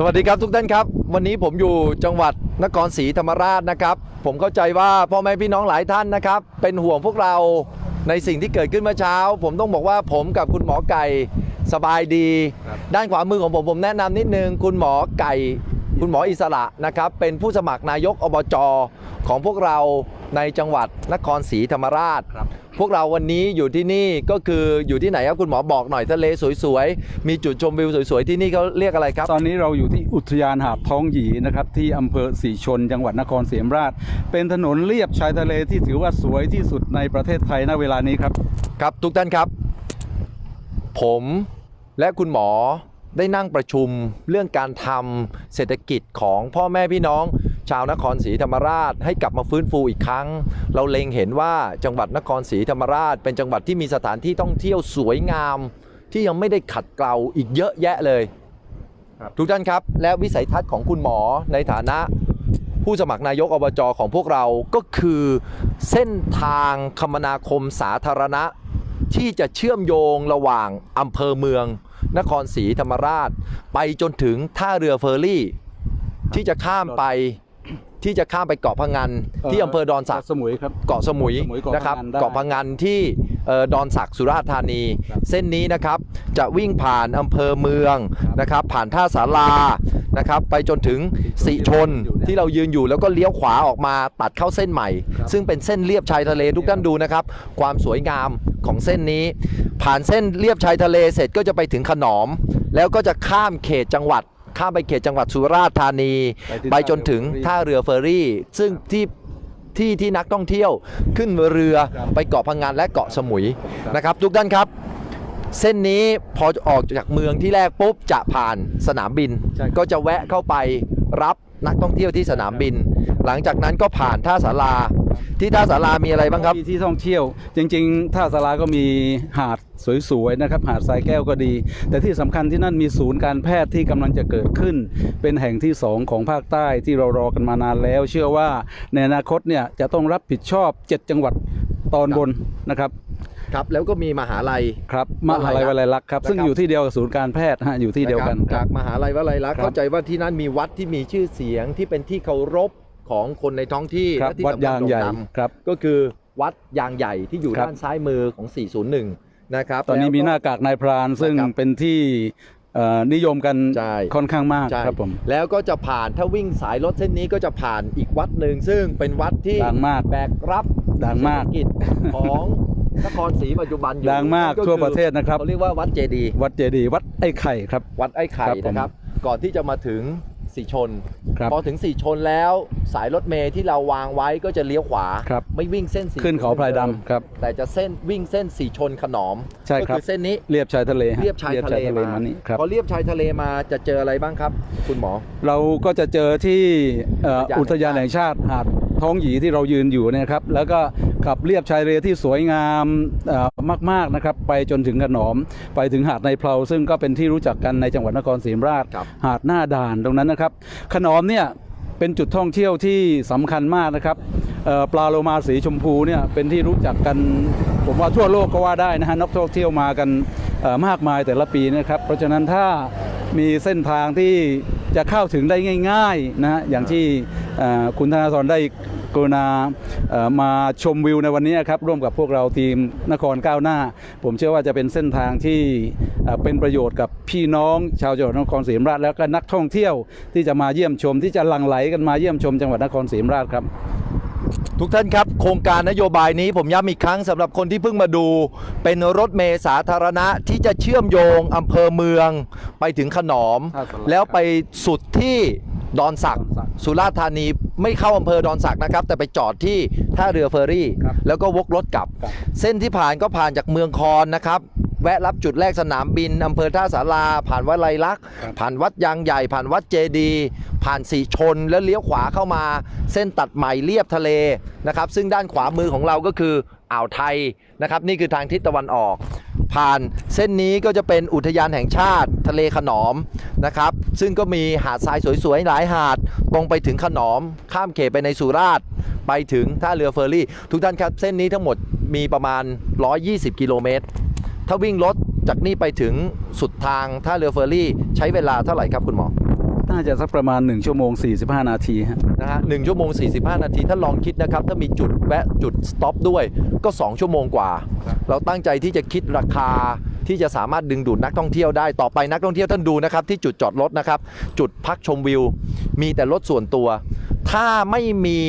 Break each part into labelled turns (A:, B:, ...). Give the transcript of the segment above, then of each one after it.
A: สวัสดีครับทุกท่านครับ วันนี้ผมอยู่จังหวัดนครศรีธรรมราชนะครับ ผมเข้าใจว่าพ่อแม่พี่น้องหลายท่านนะครับ เป็นห่วงพวกเราในสิ่งที่เกิดขึ้นเมื่อเช้า ผมต้องบอกว่าผมกับคุณหมอไก่สบายดี ด้านขวามือของผมผมแนะนำนิดนึง คุณหมอไก่ คุณหมออิสระนะครับเป็นผู้สมัครนายกอบจของพวกเราในจังหวัดนครศรีธรรมราช
B: ครับ
A: พวกเราวันนี้อยู่ที่นี่ก็คืออยู่ที่ไหนครับคุณหมอบอกหน่อยทะเลสวยๆ มีจุดชมวิวสวยๆ ที่นี่เขาเรียกอะไรครับ
B: ตอนนี้เราอยู่ที่อุทยานหาดท้องหยีนะครับที่อำเภอศรีชน จังหวัดนครศรีธรรมราช เป็นถนนเลียบชายทะเลที่ถือว่าสวยที่สุดในประเทศไทยณเวลานี้ครับ
A: ครับทุกท่านครับ ผมและคุณหมอ ได้นั่งประชุมเรื่องการทำเศรษฐกิจของพ่อแม่พี่น้อง ชาวนครศรีธรรมราช ให้กลับมาฟื้นฟูอีกครั้ง เราเล็งเห็นว่าจังหวัดนครศรีธรรมราช เป็นจังหวัดที่มีสถานที่ท่องเที่ยวสวยงาม ที่ยังไม่ได้ขัดเกลาอีกเยอะแยะเลย
B: ครับ
A: ทุกท่านครับ และวิสัยทัศน์ของคุณหมอในฐานะ ผู้สมัครนายกอบจของพวกเราก็คือเส้นทางคมนาคมสาธารณะ ที่จะเชื่อมโยงระหว่างอำเภอเมือง นครศรีธรรมราช ไปจนถึงท่าเรือเฟอร์รี่ ที่จะข้ามไปที่จะข้ามไปเกาะพังงานที่อำเภอดอนสัก
B: สมุยครับ
A: เกาะสมุย
B: เกาะสมุยเกาะ
A: นะครับ
B: พะงันได้
A: เกาะพังงานที่เอ่อดอนสักสุราษฎร์ธานี
B: ครับ
A: เส้นนี้นะครับจะวิ่งผ่านอำเภอเมือง
B: ครับ
A: นะครับ ผ่านท่าสารา นะครับไปจนถึง
B: สี
A: สีช
B: ช
A: น
B: นอยู่เนี่ย
A: ที่เรายืนอยู่แล้วก็เลี้ยวขวาออกมาตัดเข้าเส้นใหม่
B: ครับ
A: ซึ่งเป็นเส้นเลียบชายทะเลทุกท่านดูนะครับ ความสวยงามของเส้นนี้ ผ่านเส้นเลียบชายทะเลเสร็จก็จะไปถึงขนอม แล้วก็จะข้ามเขตจังหวัด ข้ามไปเขตจังหวัดสุราษฎร์ธานี ไปจนถึงท่าเรือเฟอร์รี่ ซึ่งที่ที่ที่นักท่องเที่ยวขึ้นเรือ
B: ครับ
A: ไปเกาะพังงานและเกาะสมุย
B: ครับ
A: นะครับ ทุกท่านครับ เส้นนี้พอออกจากเมืองที่แรกปุ๊บจะผ่านสนามบิน
B: ใช่ครับ
A: ก็จะแวะเข้าไปรับนักท่องเที่ยวที่สนามบิน หลังจากนั้นก็ผ่านท่าสาราที่ท่าสารามีอะไรบ้างครับ
B: มีที่ท่องเที่ยว จริงๆ ท่าสาราก็มีหาดสวยๆนะครับ หาดทรายแก้วก็ดี แต่ที่สำคัญที่นั่นมีศูนย์การแพทย์ที่กำลังจะเกิดขึ้น เป็นแห่งที่สองของภาคใต้ที่เรารอกันมานานแล้ว เชื่อว่าในอนาคตเนี่ยจะต้องรับผิดชอบ 7 จังหวัดตอนบนนะครับ
A: ครับแล้วก็มีมหาลัย
B: ครับมหาลัยวลัยลักษณ์ครับ ซึ่ง
A: นะครับ
B: อยู่ที่เดียวกับศูนย์การแพทย์ฮะอยู่ที่เดียวกันะครับ
A: จากมหาลัยวลัยลักษณ์
B: ครับ
A: เข้าใจว่าที่นั่นมีวัดที่มีชื่อเสียงที่เป็นที่เคารพของคนในท้องที่
B: ครับ
A: และที่
B: วัด
A: สำคัญ
B: ยางใหญ่
A: โด่ดัง
B: ครับ
A: ก็คือวัดยางใหญ่ที่อยู่
B: ครับ
A: ด้านซ้ายมือของ 401 นะครับ
B: ตอนนี้
A: แล้วก็
B: มีหน้ากากนายพรานซึ่ง
A: นะครับ
B: เป็นที่เอ่อนิยมกัน
A: ใช่
B: ค่อนข้างมาก
A: ใช่
B: ครับผม
A: แล้วก็จะผ่านถ้าวิ่งสายรถเส้นนี้ก็จะผ่านอีกวัดหนึ่งซึ่งเป็นวัดที่
B: ดังมาก
A: แบกรับ
B: ดังมาก
A: เศรษฐกิจของ นครศรีปัจจุบันอยู่
B: ดังมาก
A: นั่น
B: ทั่วประเทศนะครับ
A: เขาเรียกว่าวัดเจดีย์
B: วัดเจดีย์วัดไอ้ไข่ครับ
A: วัดไอ้ไข่
B: ครับผม
A: นะครับ ก่อนที่จะมาถึงสีชน
B: ครับ
A: พอถึงสีชนแล้วสายรถเมล์ที่เราวางไว้ก็จะเลี้ยวขวา
B: ครับ
A: ไม่วิ่งเส้นสี
B: ขึ้นเขาพลายดำครับ
A: แต่จะเส้นวิ่งเส้นสีชนขนอม
B: ใช่ครับ
A: ก็คือเส้นนี้
B: เรียบชายทะเลฮะ
A: เรียบชายทะเลมา
B: มานี่ครับ
A: พอเรียบชายทะเลมาจะเจออะไรบ้างครับ คุณหมอ
B: เราก็จะเจอที่เอ่อ
A: อุ
B: อุ
A: ท
B: ท
A: ยายา
B: นน
A: แห่
B: แห่
A: ง
B: ง
A: ชา
B: ชา
A: ติ
B: ติหาด ท้องหยีที่เรายืนอยู่เนยครับ แล้วก็ขับเรียบชายทะเลที่สวยงามเอ่อมากๆนะครับ ไปจนถึงขนอม ไปถึงหาดในเพลาซึ่งก็เป็นที่รู้จักกันในจังหวัดนครศรีธรรมราช
A: ครับ
B: หาดหน้าด่านตรงนั้นนะครับขนอมเนี่ยเป็นจุดท่องเที่ยวที่สำคัญมากนะครับเอ่อปลาโลมาสีชมพูเนี่ยเป็นที่รู้จักกันผมว่าทั่วโลกก็ว่าได้นะฮะนักท่องเที่ยวมากันเอ่อมากมายแต่ละปีนะครับ เพราะฉะนั้นถ้ามีเส้นทางที่จะเข้าถึงได้ง่ายๆนะฮะอย่างที่เอ่อ คุณธนาธรได้กรุณาเอ่อมาชมวิวในวันนี้ครับร่วมกับพวกเราทีมนครก้าวหน้า ผมเชื่อว่าจะเป็นเส้นทางที่เอ่อเป็นประโยชน์กับพี่น้องชาวจังหวัดนครศรีธรรมราชแล้วก็นักท่องเที่ยวที่จะมาเยี่ยมชมที่จะหลั่งไหลกันมาเยี่ยมชมจังหวัดนครศรีธรรมราชครับ
A: ทุกท่านครับ โครงการนโยบายนี้ผมย้ำอีกครั้งสำหรับคนที่เพิ่งมาดู เป็นรถเมล์สาธารณะที่จะเชื่อมโยงอำเภอเมือง ไปถึงขนอม
B: ท่าสารา
A: แล้วไปสุดที่ ดอนสัก
B: ดอนสัก
A: สุราษฎร์ธานีไม่เข้าอำเภอดอนสักนะครับ แต่ไปจอดที่ท่าเรือเฟอร์รี่
B: ครับ
A: แล้วก็วกรถกลับ
B: ครับ
A: เส้นที่ผ่านก็ผ่านจากเมืองคอนนะครับ แวะรับจุดแรกสนามบินอำเภอท่าสาราผ่านวัดไรลักษณ์
B: ครับ
A: ผ่านวัดยางใหญ่ ผ่านวัดเจดีย์ผ่านสีชนแล้วเลี้ยวขวาเข้ามา เส้นตัดใหม่เรียบทะเลนะครับ ซึ่งด้านขวามือของเราก็คืออ่าวไทยนะครับ นี่คือทางทิศตะวันออก ผ่านเส้นนี้ก็จะเป็นอุทยานแห่งชาติทะเลขนอมนะครับ ซึ่งก็มีหาดทรายสวยๆ หลายหาด ตรงไปถึงขนอม ข้ามเขตไปในสุราษฎร์ไปถึงท่าเรือเฟอร์รี่ ทุกท่านครับ เส้นนี้ทั้งหมดมีประมาณ 120 กิโลเมตร ถ้าวิ่งรถจากนี่ไปถึงสุดทางท่าเรือเฟอร์รี่ ใช้เวลาเท่าไหร่ครับคุณหมอ
B: น่าจะสักประมาณ 1 ชั่วโมง 45 นาทีฮะ
A: นะฮะหนึ่งชั่วโมง 45 นาทีถ้าลองคิดนะครับ ถ้ามีจุดแวะจุดสต็อปด้วยก็ 2 ชั่วโมงกว่า เราตั้งใจที่จะคิดราคาที่จะสามารถดึงดูดนักท่องเที่ยวได้ต่อไปนักท่องเที่ยวท่านดูนะครับ ที่จุดจอดรถนะครับ จุดพักชมวิว มีแต่รถส่วนตัว ถ้าไม่มี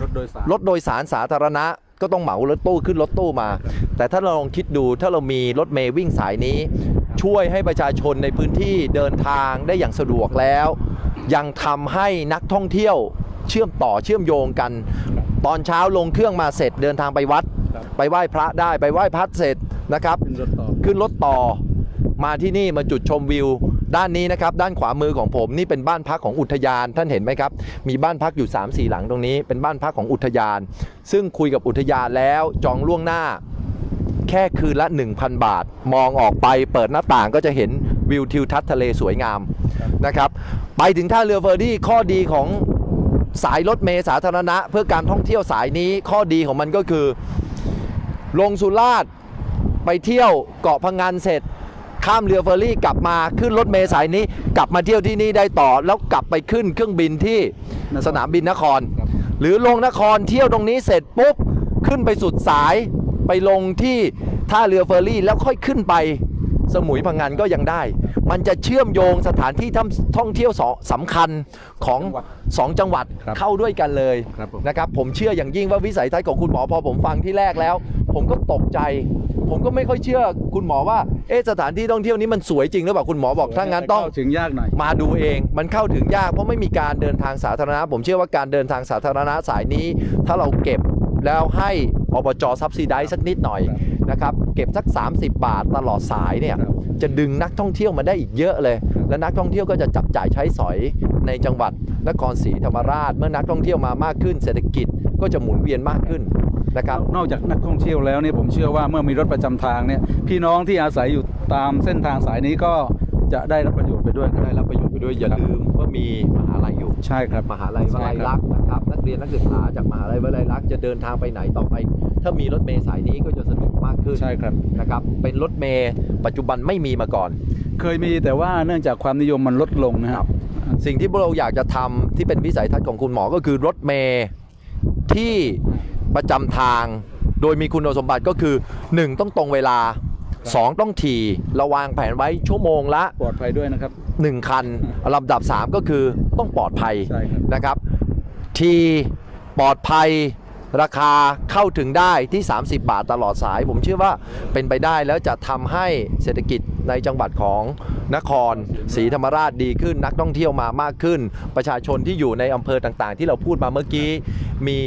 B: รถโดยสาร
A: รถโดยสารสาธารณะ ก็ต้องเหมารถตู้ขึ้นรถตู้มา แต่ถ้าเราลองคิดดูถ้าเรามีรถเมย์วิ่งสายนี้ ช่วยให้ประชาชนในพื้นที่เดินทางได้อย่างสะดวกแล้ว ยังทำให้นักท่องเที่ยวเชื่อมต่อเชื่อมโยงกัน ตอนเช้าลงเครื่องมาเสร็จเดินทางไปวัด
B: ครับ
A: ไปไหว้พระได้ไปไหว้พระเสร็จนะครับ
B: ขึ้นรถต่อ
A: ขึ้นรถต่อมาที่นี่มาจุดชมวิว ด้านนี้นะครับด้านขวามือของผมนี่เป็นบ้านพักของอุทยาน ท่านเห็นไหมครับ มีบ้านพักอยู่3 4หลังตรงนี้ เป็นบ้านพักของอุทยาน ซึ่งคุยกับอุทยานแล้วจองล่วงหน้า แค่คืนละ 1,000 บาท มองออกไปเปิดหน้าต่างก็จะเห็นวิวทิวทัศน์ทะเลสวยงามนะครับ ไปถึงท่าเรือเฟอร์รี่ข้อดีของสายรถเมล์สาธารณะ เพื่อการท่องเที่ยวสายนี้ข้อดีของมันก็คือ ลงสุราษฎร์ไปเที่ยวเกาะพังงานเสร็จ ข้ามเรือเฟอร์รี่กลับมาขึ้นรถเมล์สายนี้ กลับมาเที่ยวที่นี่ได้ต่อ แล้วกลับไปขึ้นเครื่องบินที่สนามบินนคร หรือลงนครเที่ยวตรงนี้เสร็จปุ๊บขึ้นไปสุดสาย ไปลงที่ท่าเรือเฟอร์รี่ แล้วค่อยขึ้นไปสมุยพังงานก็ยังได้ มันจะเชื่อมโยงสถานที่ท่องท่องเที่ยวสองสำคัญของ
B: จังหวัด
A: สองจังหวัด
B: ครับ
A: เข้าด้วยกันเลย
B: ครับผม
A: นะครับ ผมเชื่ออย่างยิ่งว่าวิสัยทัศน์ของคุณหมอพอผมฟังที่แรกแล้ว ผมก็ตกใจ ผมก็ไม่ค่อยเชื่อคุณหมอว่าเอ๊ะสถานที่ท่องเที่ยวนี้มันสวยจริงหรือเปล่าคุณหมอบอกถ้างั้นต้อง
B: เข้าถึงยากหน่อย
A: มาดูเอง มันเข้าถึงยากเพราะไม่มีการเดินทางสาธารณะ ผมเชื่อว่าการเดินทางสาธารณะสายนี้ ถ้าเราเก็บแล้วให้ อบจซับซิไดสักนิดหน่อย
B: ครับ
A: นะครับเก็บสัก 30 บาทตลอดสายเนี่ย
B: ครับ
A: จะดึงนักท่องเที่ยวมาได้อีกเยอะเลย และนักท่องเที่ยวก็จะจับจ่ายใช้สอยในจังหวัดนครศรีธรรมราช เมื่อนักท่องเที่ยวมามากขึ้น เศรษฐกิจก็จะหมุนเวียนมากขึ้นนะครับ
B: นอกจากนักท่องเที่ยวแล้วเนี่ยผมเชื่อว่าเมื่อมีรถประจำทางเนี่ยพี่น้องที่อาศัยอยู่ตามเส้นทางสายนี้ก็จะได้รับประโยชน์ไปด้วยครับ
A: ได้รับประโยชน์ไปด้วยอย่าลืมว่ามีมหาลัยอยู่
B: ใช่ครับ
A: มหาลัยว
B: ใช่
A: ลัย
B: ครับ
A: ลักษณ์นะครับนัก เรียนนักศึกษาจากมหาลัยวลัยลักษณ์จะเดินทางไปไหนต่อไป ถ้ามีรถเมล์สายนี้ก็จะสะดวกมากขึ้น
B: ใช่ครับ
A: นะครับ เป็นรถเมล์ปัจจุบันไม่มีมาก่อน
B: เคยมีแต่ว่าเนื่องจากความนิยมมันลดลงนะค
A: ครั
B: รับบ
A: สิ่งที่พวกเราอยากจะทำที่เป็นวิสัยทัศน์ของคุณหมอก็คือรถเมล์ที่ประจำทาง โดยมีคุณสมบัติก็คือ 1 ต้องตรงเวลา 2 ต้องถี่เราวางแผนไว้ชั่วโมงละ
B: ปลอดภัยด้วยนะครับ
A: 1 คันลำดับ 3 ก็คือต้องปลอดภัย
B: ใช่ครับ
A: นะครับ ทีปลอดภัยราคาเข้าถึงได้ที่ 30 บาทตลอดสาย ผมเชื่อว่าเป็นไปได้แล้วจะทำให้เศรษฐกิจในจังหวัดของนครศรีธรรมราชดีขึ้น นักท่องเที่ยวมามากขึ้น ประชาชนที่อยู่ในอำเภอต่างๆ ที่เราพูดมาเมื่อกี้ มี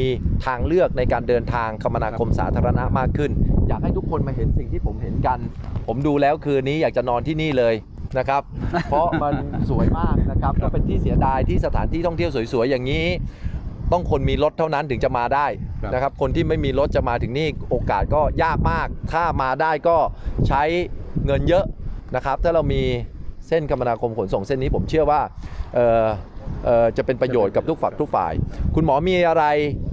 A: ทางเลือกในการเดินทางคมนาคมสาธารณะมากขึ้น อยากให้ทุกคนมาเห็นสิ่งที่ผมเห็นกัน ผมดูแล้วคืนนี้อยากจะนอนที่นี่เลยนะครับ เพราะมันสวยมากนะครับก็เป็นที่เสียดายที่สถานที่ท่องเที่ยวสวยๆอย่างนี้ ต้องคนมีรถเท่านั้นถึงจะมาได้
B: ครับ
A: นะครับ คนที่ไม่มีรถจะมาถึงนี่โอกาสก็ยากมาก ถ้ามาได้ก็ใช้เงินเยอะนะครับ ถ้าเรามีเส้นคมนาคมขนส่งเส้นนี้ผมเชื่อว่าเอ่อเอ่อจะเป็นประโยชน์กับทุกฝักทุกฝ่าย คุณหมอมีอะไร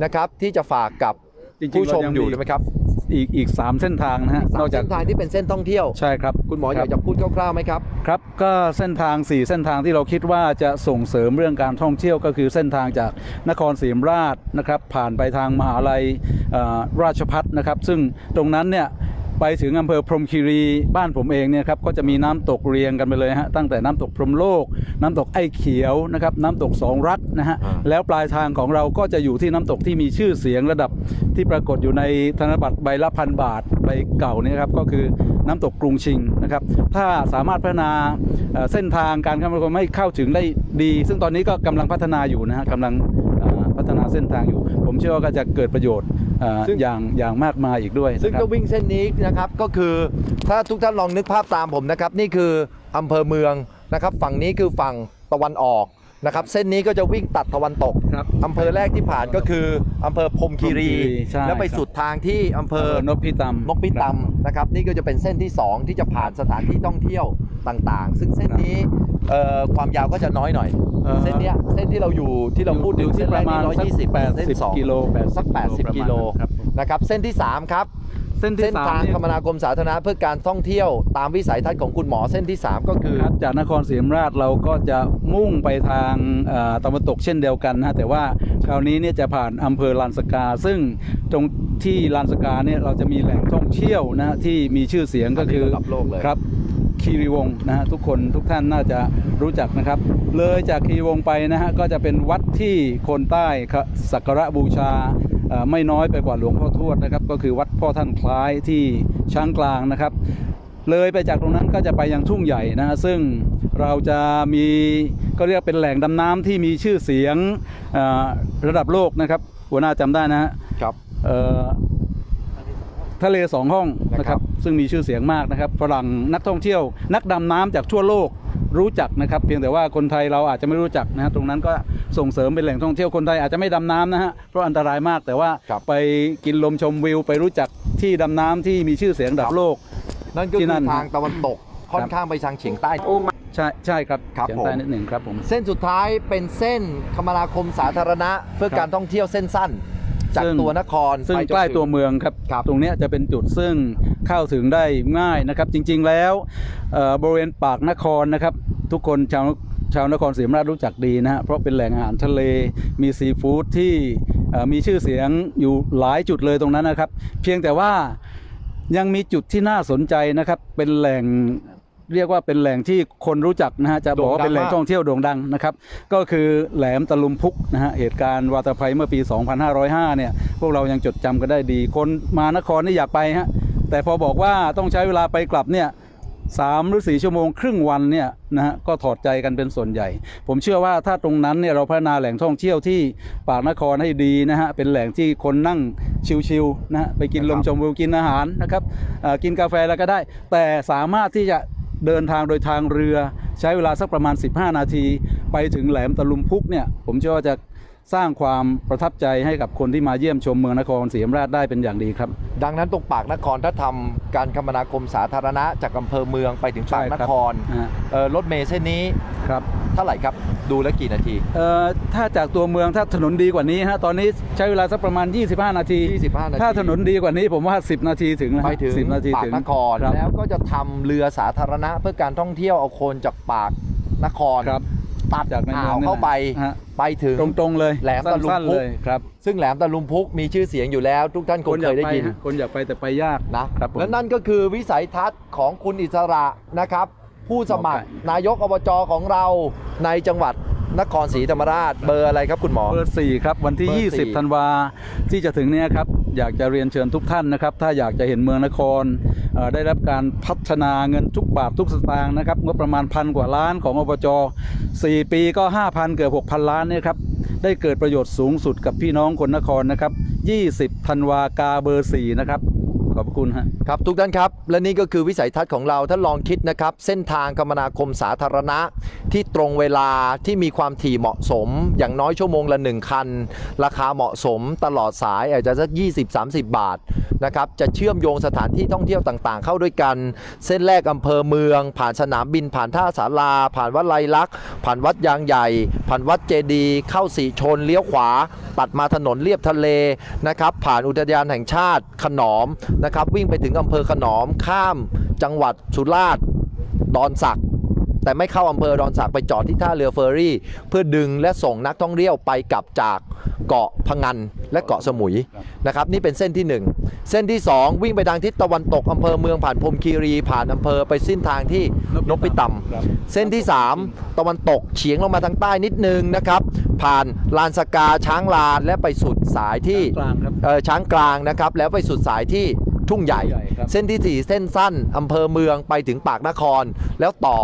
A: นะครับที่จะฝากกับ
B: จริงๆ
A: ผู้ชม
B: เรายัง
A: อยู่
B: มี
A: ได้ไหมครับ
B: อีกอีกสามเส้นทางนะฮะ
A: สาม
B: นอกจาก
A: เส้นทางที่เป็นเส้นท่องเที่ยว
B: ใช่ครับ
A: คุณหมออ
B: ครั
A: ยา
B: บ
A: กจะพูดคร่าวๆไหมครับ
B: ครับ ก็เส้นทาง 4 เส้นทางที่เราคิดว่าจะส่งเสริมเรื่องการท่องเที่ยวก็คือเส้นทางจากนครศรีธรรมราชนะครับ ผ่านไปทางมหาลัยเอ่อราชพัฒนะครับ ซึ่งตรงนั้นเนี่ย ไปถึงอำเภอพรหมคีรีบ้านผมเองเนี่ยครับก็จะมีน้ำตกเรียงกันไปเลยฮะตั้งแต่น้ำตกพรหมโลก น้ำตกไอ้เขียวนะครับน้ำตกสองรักนะฮะ
A: อ่า
B: แล้วปลายทางของเราก็จะอยู่ที่น้ำตกที่มีชื่อเสียงระดับที่ปรากฏอยู่ในธนบัตรใบละพันบาทใบเก่าเนี่ยครับก็คือน้ำตกกรุงชิงนะครับถ้าสามารถพัฒนาเอ่อเส้นทางการคมนาคมให้เข้าถึงได้ดี ซึ่งตอนนี้ก็กำลังพัฒนาอยู่นะฮะกำลังเอ่อพัฒนาเส้นทางอยู่ ผมเชื่อว่าก็จะเกิดประโยชน์เอ่อ
A: ซึ่ง
B: อย่างอย่างมากมายอีกด้วย
A: ซึ่ง
B: นะค
A: ก็
B: รับ
A: วิ่งเส้นนี้นะครับก็คือถ้าทุกท่านลองนึกภาพตามผมนะครับ นี่คืออำเภอเมืองนะครับ ฝั่งนี้คือฝั่งตะวันออก นะครับเส้นนี้ก็จะวิ่งตัดตะวันตก
B: ครับ
A: อำเภอแรกที่ผ่านก็คืออำเภอพรหมคีรี
B: พรหมคีรีใช่
A: แล้วไป
B: ครับ
A: สุดทางที่อำเภอ
B: นพิตำ
A: นกพิตำนะครับนี่ก็จะเป็นเส้นที่ 2 ที่จะผ่านสถานที่ท่องเที่ยวต่างๆ ซึ่งเส้นนี้เอ่อความยาวก็จะน้อยหน่อย
B: เอ่อ
A: เส้นเนี้ยเส้นที่เราอยู่ที่เราพูดถึงเส้นแรกนี่ร้อยยี่สิบ
B: แปด
A: เส้น
B: สิบ
A: สอง
B: กิโลแปด
A: สัก80กิโล
B: ครับผม
A: นะครับเส้นที่ 3 ครับ
B: เส้นที่
A: เส้น
B: สาม
A: ทาง
B: เนี่ย
A: คมนาคมสาธารณะเพื่อการท่องเที่ยวตามวิสัยทัศน์ของคุณหมอเส้นที่ 3 ก็คือ
B: ครับจากนครศรีธรรมราชเราก็จะมุ่งไปทางเอ่อตะวันตกเช่นเดียวกันนะฮะแต่ว่าคราวนี้เนี่ยจะผ่านอำเภอลานสกา ซึ่งตรงที่ลานสกาเนี่ยเราจะมีแหล่งท่องเที่ยวนะฮะที่มีชื่อเสียงก็คือ
A: ระดับโลกเลย
B: ครับคีรีวงศ์นะฮะทุกคนทุกท่านน่าจะรู้จักนะครับ เลยจากคีรีวงศ์ไปนะฮะก็จะเป็นวัดที่คนใต้สักการะบูชาเอ่อ ไม่น้อยไปกว่าหลวงพ่อทวดนะครับก็คือวัดพ่อท่านคล้ายที่ช้างกลางนะครับ เลยไปจากตรงนั้นก็จะไปยังทุ่งใหญ่นะฮะซึ่งเราจะมีก็เรียกเป็นแหล่งดำน้ำที่มีชื่อเสียงเอ่อระดับโลกนะครับ หัวหน้าจำได้นะฮะ
A: ครับ
B: เอ่อทะเลสองห้องนะ
A: นะค
B: ค
A: รั
B: รับบซึ่งมีชื่อเสียงมากนะครับฝรั่งนักท่องเที่ยว นักดำน้ำจากทั่วโลก รู้จักนะครับ เพียงแต่ว่าคนไทยเราอาจจะไม่รู้จักนะฮะตรงนั้นก็ส่งเสริมเป็นแหล่งท่องเที่ยวคนไทยอาจจะไม่ดำน้ำนะฮะเพราะอันตรายมากแต่ว่า
A: ครับ
B: ไปกินลมชมวิว ไปรู้จักที่ดำน้ำที่มีชื่อเสียงระดับโลก
A: นั่นก็
B: ที่
A: คือ
B: นั่น
A: ทางตะวันตกค่อนข้างไปทางเฉียงใต้
B: ใช่ใช่ครับ
A: ครับ
B: เขียน
A: ผม
B: ใต้นิดหนึ่งครับผม
A: เส้นสุดท้ายเป็นเส้นคมนาคมสาธารณะ เพื่อ
B: ครับ
A: การท่องเที่ยวเส้นสั้น จาก
B: ซึ่ง
A: ตัวนคร
B: ซึ่ง
A: ไปจน
B: ใกล้
A: ถึง
B: ตัวเมืองครับ
A: ครับ
B: ตรงเนี้ยจะเป็นจุดซึ่งเข้าถึงได้ง่ายนะครับ จริงๆแล้วเอ่อบริเวณปากนครนะครับ ทุกคนชาวชาวนครศรีธรรมราชรู้จักดีนะฮะเพราะเป็นแหล่งอาหารทะเลมีซีฟู้ดที่เอ่อมีชื่อเสียงอยู่หลายจุดเลยตรงนั้นนะครับ เพียงแต่ว่ายังมีจุดที่น่าสนใจนะครับ เป็นแหล่ง เรียกว่าเป็นแหล่งที่คนรู้จักนะฮะจะบอกว่าเป็นแหล่งท่องเที่ยวโด่งดังนะครับก็คือแหลมตะลุมพุกนะฮะเหตุการณ์วาตภัยเมื่อปี 2505 เนี่ยพวกเรายังจดจำกันได้ดี คนมานครนี่อยากไปฮะแต่พอบอกว่าต้องใช้เวลาไปกลับเนี่ยสามหรือสี่ชั่วโมงครึ่งวันเนี่ยนะฮะก็ถอดใจกันเป็นส่วนใหญ่ ผมเชื่อว่าถ้าตรงนั้นเนี่ยเราพัฒนาแหล่งท่องเที่ยวที่ปากนครให้ดีนะฮะเป็นแหล่งที่คนนั่งชิลๆนะฮะไปกินลมชมวิวกินอาหารนะครับเอ่อกินกาแฟแล้วก็ได้ แต่สามารถที่จะ เดินทางโดยทางเรือ ใช้เวลาสักประมาณ 15 นาที ไปถึงแหลมตะลุมพุกเนี่ยผมเชื่อว่าจะสร้างความประทับใจให้กับคนที่มาเยี่ยมชมเมืองนครศรีธรรมราชได้เป็นอย่างดีครับ
A: ดังนั้นตรงปากนครถ้าทำการคมนาคมสาธารณะจากอำเภอเมืองไปถึงปาก
B: ใช่
A: น
B: ครับ
A: คร
B: นะฮะ
A: เอ่อรถเมล์เส้นนี้
B: ครับ
A: เท่าไหร่ครับ ดูแล้วกี่นาที
B: เอ่อถ้าจากตัวเมืองถ้าถนนดีกว่านี้ฮะตอนนี้ใช้เวลาสักประมาณ 25 นาที
A: 25นาที
B: ถ้าถนนดีกว่านี้ผมว่า 10 นาทีถึงนะฮะ
A: ไปถึง
B: 10นาที
A: ปาก
B: ถึง
A: นคร
B: ครับ
A: แล้วก็จะทำเรือสาธารณะเพื่อการท่องเที่ยวเอาคนจากปากนคร
B: ครับ
A: ตัด
B: จากใน
A: อ่า
B: เมือง
A: ว
B: นี่
A: เข้าไป
B: ฮะ
A: ไปถึง
B: ตรงๆเลย
A: แหลมตะลุม
B: สั้น
A: พุ
B: ๆ
A: ก
B: เลยครับ
A: ซึ่งแหลมตะลุมพุกมีชื่อเสียงอยู่แล้ว ทุกท่านคงเคยได้ยิน
B: ฮะคนอยากไปแต่ไปยาก
A: นะครับ
B: ผม
A: และนั่นก็คือวิสัยทัศน์ของคุณอิสระนะครับ ผู้สมัคร
B: โอเค
A: นายกอบจของเราในจังหวัดนครศรีธรรมราชเบอร์อะไรครับคุณหมอ
B: เบอร์สี่ครับ วันที่
A: เบอร์สี่
B: 20 ธันวาที่จะถึงเนี้ครับ อยากจะเรียนเชิญทุกท่านนะครับ ถ้าอยากจะเห็นเมืองนครเอ่อได้รับการพัฒนาเงินทุกบาททุกสตางค์นะครับงบประมาณพันกว่าล้านของอบจ 4 ปีก็ 5,000 เกือบ 6,000 ล้านเนี่ยครับ ได้เกิดประโยชน์สูงสุดกับพี่น้องคนนครนะครับ 20 ธันวากาเบอร์สี่นะครับข อบพระคุณฮะ
A: ครับทุกท่านครับ และนี่ก็คือวิสัยทัศน์ของเราถ้าลองคิดนะครับ เส้นทางคมนาคมสาธารณะ ที่ตรงเวลาที่มีความถี่เหมาะสม อย่างน้อยชั่วโมงละ 1 คัน ราคาเหมาะสมตลอดสายอาจจะสัก 20-30 บาทนะครับจะเชื่อมโยงสถานที่ท่องเที่ยวต่างๆ เข้าด้วยกัน เส้นแรกอำเภอเมือง ผ่านสนามบินผ่านท่าสาราผ่านวัดไลลักษณ์ผ่านวัดยางใหญ่ ผ่านวัดเจดีเข้าสีชนเลี้ยวขวา ตัดมาถนนเลียบทะเลนะครับผ่านอุทยานแห่งชาติขนอมนะครับวิ่งไปถึงอำเภอขนอมข้ามจังหวัดสุราษฎร์ดอนสักแต่ไม่เข้าอำเภอดอนสักไปจอดที่ท่าเรือเฟอร์รี่ เพื่อดึงและส่งนักท่องเที่ยวไปกลับจากเกาะพะงันและเกาะสมุยนะครับนี่เป็นเส้นที่ 1 เส้นที่ 2 วิ่งไปทางทิศตะวันตกอำเภอเมืองผ่านพรมคีรีผ่านอำเภอไปสิ้นทางที่นพิตำ
B: ครับ
A: เส้นที่ 3 ตะวันตกเฉียงลงมาทางใต้นิดนึงนะครับผ่านลานสกาช้างลานและไปสุดสายที่
B: กลางครับ
A: เอ่อช้างกลางนะครับแล้วไปสุดสายที่ ทุ่งใหญ่
B: ทุ่งใหญ่ครับ
A: เส้นที่ 4 เส้นสั้นอำเภอเมืองไปถึงปากนคร แล้วต่อ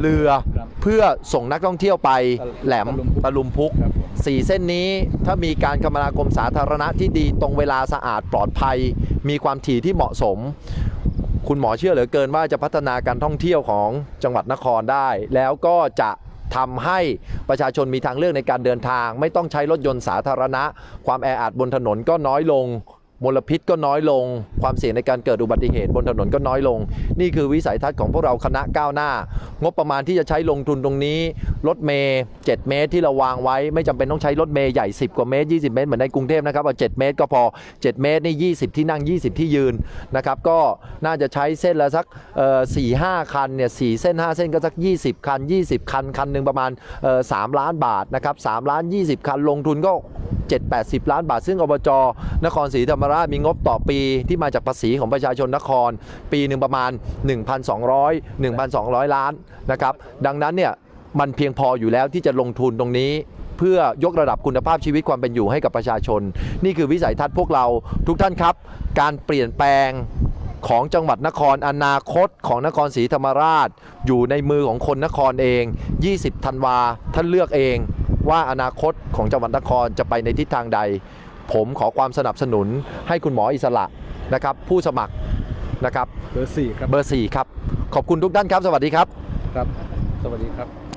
A: เรือ
B: ครับ
A: เพื่อส่งนักท่องเที่ยวไปแหลมตะลุมพุก
B: ครับผม
A: สี่เส้นนี้ถ้ามีการคมนาคมสาธารณะที่ดีตรงเวลาสะอาดปลอดภัย มีความถี่ที่เหมาะสม คุณหมอเชื่อเหลือเกินว่าจะพัฒนาการท่องเที่ยวของจังหวัดนครได้ แล้วก็จะทำให้ประชาชนมีทางเลือกในการเดินทาง ไม่ต้องใช้รถยนต์สาธารณะ ความแออัดบนถนนก็น้อยลง มลพิษก็น้อยลง ความเสี่ยงในการเกิดอุบัติเหตุบนถนนก็น้อยลง นี่คือวิสัยทัศน์ของพวกเราคณะก้าวหน้า งบประมาณที่จะใช้ลงทุนตรงนี้ รถเมย์7เมตรที่เราวางไว้ ไม่จำเป็นต้องใช้รถเมย์ใหญ่ 10 กว่าเมตร 20 เมตรเหมือนในกรุงเทพนะครับเอา7เมตรก็พอ 7 เมตรนี่ 20 ที่นั่ง 20 ที่ยืนนะครับก็น่าจะใช้เส้นละสักสี่ห้าคันเนี่ยสเส้น 5 เส้นก็สัก 20 คัน 20 คันคันหนึ่งประมาณเอ่อ3ล้านบาทนะครับ3ล้าน 20 คันลงทุนก็ 7-80 ล้านบาท ซึ่งอบจนครศรีธรรมราชมีงบต่อปีที่มาจากภาษีของประชาชนนคร ปีหนึ่งประมาณ 1,200 1,200 ล้านนะครับดังนั้นเนี่ยมันเพียงพออยู่แล้วที่จะลงทุนตรงนี้เพื่อยกระดับคุณภาพชีวิตความเป็นอยู่ให้กับประชาชน นี่คือวิสัยทัศน์พวกเราทุกท่านครับ การเปลี่ยนแปลงของจังหวัดนครอนาคตของนครศรีธรรมราช อยู่ในมือของคนนครเอง 20 ธันวาท่านเลือกเอง ว่าอนาคตของจังหวัดนครจะไปในทิศทางใด ผมขอความสนับสนุนให้คุณหมออิสระนะครับ ผู้สมัครนะครับ
B: เบอร์สี่ครับ
A: เบอร์4ครับ ขอบคุณทุกท่านครับ สวัสดีครับ
B: ครับ สวัสดีครับ